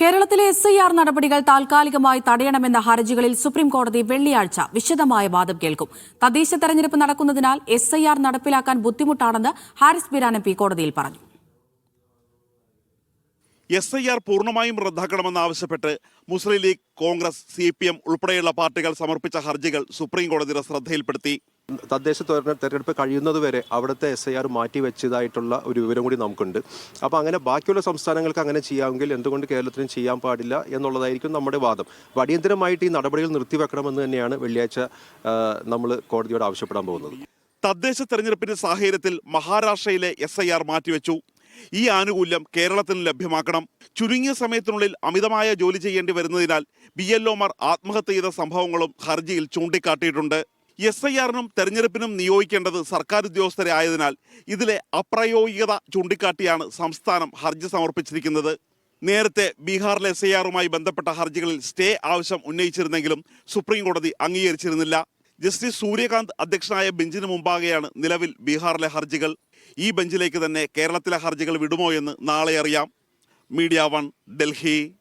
കേരളത്തിലെ S I R നടപടികൾ താൽക്കാലികമായി തടയണമെന്ന ഹർജികളിൽ സുപ്രീംകോടതി വെള്ളിയാഴ്ച വിശദമായ വാദം കേൾക്കും. തദ്ദേശ തെരഞ്ഞെടുപ്പ് നടക്കുന്നതിനാൽ എസ് ഐ ആർ നടപ്പിലാക്കാൻ ബുദ്ധിമുട്ടാണെന്ന് ഹാരിസ് ബിരാൻ എം കോടതിയിൽ പറഞ്ഞു. എസ് ഐ ആർ പൂർണമായും റദ്ദാക്കണമെന്നാവശ്യപ്പെട്ട് Muslim league Congress C P M ഉൾപ്പെടെയുള്ള പാർട്ടികൾ സമർപ്പിച്ച ഹർജികൾ സുപ്രീം കോടതിയുടെ ശ്രദ്ധയിൽപ്പെടുത്തി. തദ്ദേശ തെരഞ്ഞെടുപ്പ് കഴിയുന്നതുവരെ അവിടുത്തെ എസ് ഐ ആർ മാറ്റി വെച്ചതായിട്ടുള്ള ഒരു വിവരം കൂടി നമുക്കുണ്ട്. അപ്പോൾ അങ്ങനെ ബാക്കിയുള്ള സംസ്ഥാനങ്ങൾക്ക് അങ്ങനെ ചെയ്യാമെങ്കിൽ എന്തുകൊണ്ട് കേരളത്തിനും ചെയ്യാൻ പാടില്ല എന്നുള്ളതായിരിക്കും നമ്മുടെ വാദം. അടിയന്തരമായിട്ട് ഈ നടപടികൾ നിർത്തിവെക്കണമെന്ന് തന്നെയാണ് വെള്ളിയാഴ്ച നമ്മൾ കോടതിയോട് ആവശ്യപ്പെടാൻ പോകുന്നത്. തദ്ദേശ തെരഞ്ഞെടുപ്പിന്റെ സാഹചര്യത്തിൽ മഹാരാഷ്ട്രയിലെ എസ് ഐ ആർ മാറ്റിവെച്ചു. ഈ ആനുകൂല്യം കേരളത്തിന് ലഭ്യമാക്കണം. ചുരുങ്ങിയ സമയത്തിനുള്ളിൽ അമിതമായ ജോലി ചെയ്യേണ്ടി വരുന്നതിനാൽ ബി എൽ ഒമാർ ആത്മഹത്യ ചെയ്ത സംഭവങ്ങളും ഹർജിയിൽ ചൂണ്ടിക്കാട്ടിയിട്ടുണ്ട്. എസ് ഐ ആറിനും തെരഞ്ഞെടുപ്പിനും നിയോഗിക്കേണ്ടത് സർക്കാർ ഉദ്യോഗസ്ഥരെ ആയതിനാൽ ഇതിലെ അപ്രായോഗികത ചൂണ്ടിക്കാട്ടിയാണ് സംസ്ഥാനം ഹർജി സമർപ്പിച്ചിരിക്കുന്നത്. നേരത്തെ ബീഹാറിലെ എസ് ഐ ആറുമായി ബന്ധപ്പെട്ട ഹർജികളിൽ സ്റ്റേ ആവശ്യം ഉന്നയിച്ചിരുന്നെങ്കിലും സുപ്രീം കോടതി അംഗീകരിച്ചിരുന്നില്ല. ജസ്റ്റിസ് സൂര്യകാന്ത് അധ്യക്ഷനായ ബെഞ്ചിന് മുമ്പാകെയാണ് നിലവിൽ ബീഹാറിലെ ഹർജികൾ. ഈ ബെഞ്ചിലേക്ക് തന്നെ കേരളത്തിലെ ഹർജികൾ വിടുമോ എന്ന് നാളെ അറിയാം. Media one Delhi.